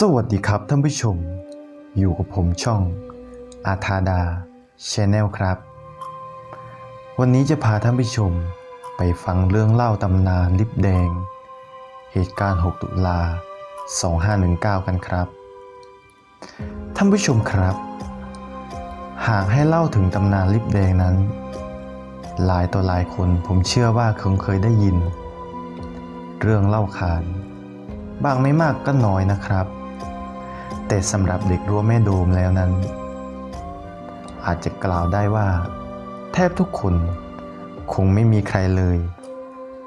สวัสดีครับท่านผู้ชม อยู่กับผมช่องอาธาดาชแนลครับ วันนี้จะพาท่านผู้ชมไปฟังเรื่องเล่าตำนานลิบแดง เหตุการณ์ 6 ตุลา 2519 กันครับ ท่านผู้ชมครับ หากให้เล่าถึงตำนานลิบแดงนั้น หลายต่อหลายคนผมเชื่อว่าคงเคยได้ยิน เรื่องเล่าขานบางไม่มากก็น้อยนะครับ แต่สำหรับเด็กรั้วแม่โดมแล้วนั้น อาจจะกล่าวได้ว่า แทบทุกคนคงไม่มีใครเลย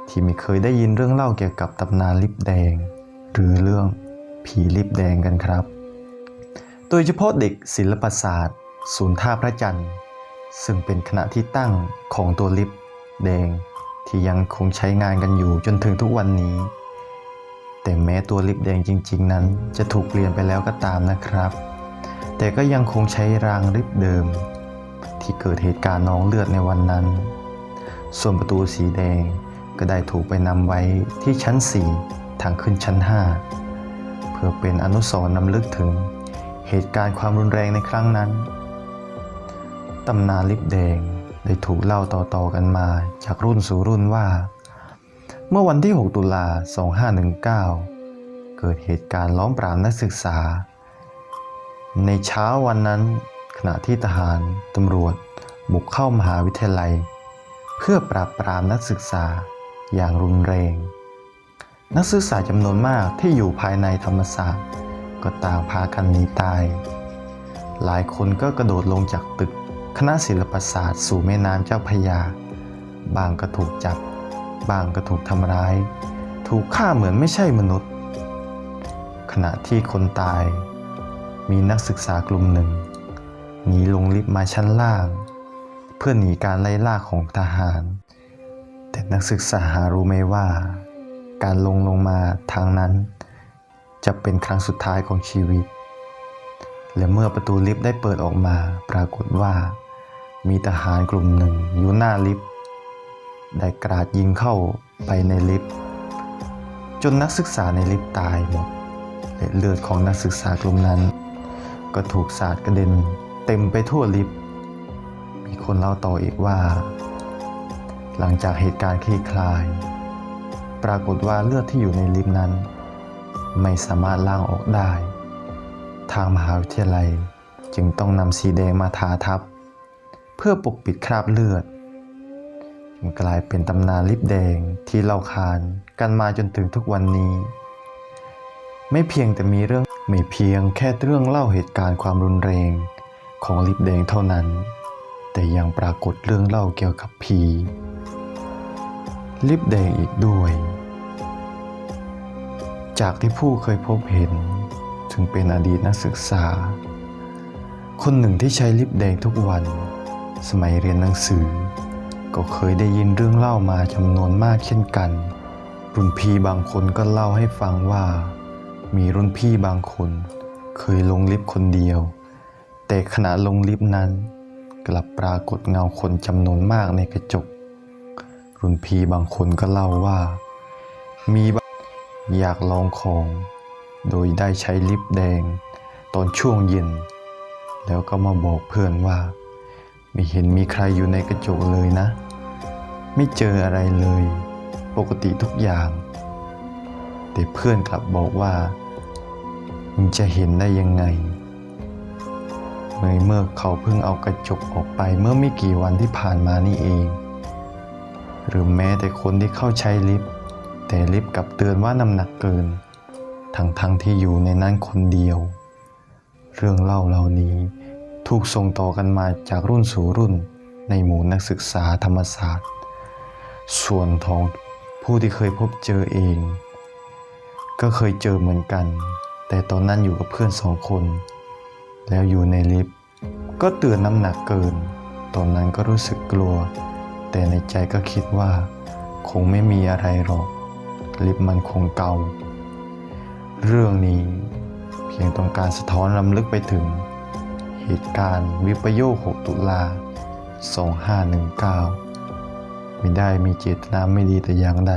ที่ไม่เคยได้ยินเรื่องเล่าเกี่ยวกับตำนานลิบแดง หรือเรื่องผีลิบแดงกันครับ โดยเฉพาะเด็กศิลปศาสตร์ ศูนย์ท่าพระจันทร์ ซึ่งเป็นคณะที่ตั้งของตัวลิบแดงที่ยังคงใช้งานกันอยู่จนถึงทุกวันนี้ แต่แม้ตัวลิปแดงจริง ๆ นั้นจะถูกเปลี่ยนไปแล้วก็ตามนะครับ แต่ก็ยังคงใช้รางลิฟต์เดิม ที่เกิดเหตุการณ์น้องเลือดในวันนั้น ส่วนประตูสีแดงก็ได้ถูกไปนำไว้ที่ชั้น 4 ทางขึ้นชั้น 5 เพื่อเป็นอนุสรณ์นำลึกถึงเหตุการณ์ความรุนแรงในครั้งนั้น ตำนานลิปแดงได้ถูกเล่าต่อๆกันมาจากรุ่นสู่รุ่นว่า เมื่อวันที่ 6 ตุลา 2519 เกิดเหตุการณ์ล้อมปราบนักศึกษา ในเช้าวันนั้น ขณะที่ทหารตำรวจบุกเข้ามหาวิทยาลัย เพื่อปราบปรามนักศึกษาอย่างรุนแรง นักศึกษาจำนวนมากที่อยู่ภายในธรรมศาสตร์ ก็ต่างพากันหนีตาย หลายคนก็กระโดดลงจากตึกคณะศิลปศาสตร์สู่แม่น้ำเจ้าพยา บางก็ถูกจับ บางก็ถูกทำร้าย ถูกฆ่าเหมือนไม่ใช่มนุษย์ ขณะที่คนตาย มีนักศึกษากลุ่มหนึ่งหนีลงลิฟต์มาชั้นล่าง เพื่อหนีการไล่ล่าของทหาร แต่นักศึกษาหารู้ไหมว่า การลงลงมาทางนั้น จะเป็นครั้งสุดท้ายของชีวิต และเมื่อประตูลิฟต์ได้เปิดออกมาปรากฏว่า มีทหารกลุ่มหนึ่งอยู่หน้าลิฟต์ ได้กราดยิงเข้าไปในลิฟต์จนนักศึกษาในลิฟต์ตายหมดและเลือดของนักศึกษากลุ่มนั้น ก็ถูกสาดกระเด็นเต็มไปทั่วลิฟต์มีคนเล่าต่ออีกว่า หลังจากเหตุการณ์คลี่คลาย ปรากฏว่าเลือดที่อยู่ในลิฟต์นั้น ไม่สามารถล้างออกได้ ทางมหาวิทยาลัยจึงต้องนำสีแดงมาทาทับ เพื่อปกปิดคราบเลือด จึงกลายเป็นตำนานลิบแดงที่เล่าขานกันมาจนถึงทุกวันนี้ ไม่เพียงแต่มีเรื่องไม่เพียงแค่เรื่องเล่าเหตุการณ์ความรุนแรงของลิบแดงเท่านั้น แต่ยังปรากฏเรื่องเล่าเกี่ยวกับผีลิบแดงอีกด้วย จากที่ผู้เคยพบเห็นถึงเป็นอดีตนักศึกษา คนหนึ่งที่ใช้ลิปแดงทุกวัน สมัยเรียนหนังสือ ก็เคยได้ยินเรื่องเล่ามาจำนวนมากเช่นกันรุ่นพี่บางคนก็เล่าให้ฟังว่า มีรุ่นพี่บางคน เคยลงลิฟต์คนเดียว แต่ขณะลงลิฟต์นั้น กลับปรากฏเงาคนจำนวนมากในกระจก รุ่นพี่บางคนก็เล่าว่า มีอยากลองของ โดยได้ใช้ลิปแดง ตอนช่วงเย็น แล้วก็มาบอกเพื่อนว่า ไม่เห็นมีใครอยู่ในกระจกเลยนะ ไม่เจออะไรเลย ปกติทุกอย่าง แต่เพื่อนกลับบอกว่า มึงจะเห็นได้ยังไงเมื่อเมื่อเขาเพิ่งเอากระจกออกไปเมื่อไม่กี่วันที่ผ่านมานี่เอง หรือแม้แต่คนที่เข้าใช้ลิฟต์แต่ลิฟต์กลับเตือนว่าน้ำหนักเกิน ทั้งทั้งที่อยู่ในนั้นคนเดียว เรื่องเล่าเหล่านี้ ถูกส่งต่อกันมาจากรุ่นสู่รุ่นในหมู่นักศึกษาธรรมศาสตร์ ส่วนของผู้ที่เคยพบเจอเอง ก็เคยเจอเหมือนกัน แต่ตอนนั้นอยู่กับเพื่อนสองคน แล้วอยู่ในลิฟต์ก็เตือนน้ำหนักเกิน ตอนนั้นก็รู้สึกกลัว แต่ในใจก็คิดว่า คงไม่มีอะไรหรอก ลิฟต์มันคงเก่า เรื่องนี้เพียงต้องการสะท้อนรำลึกไปถึง เหตุการณ์วิปโยค 6 ตุลา 2519 ไม่ได้มีเจตนาไม่ดีแต่อย่างใด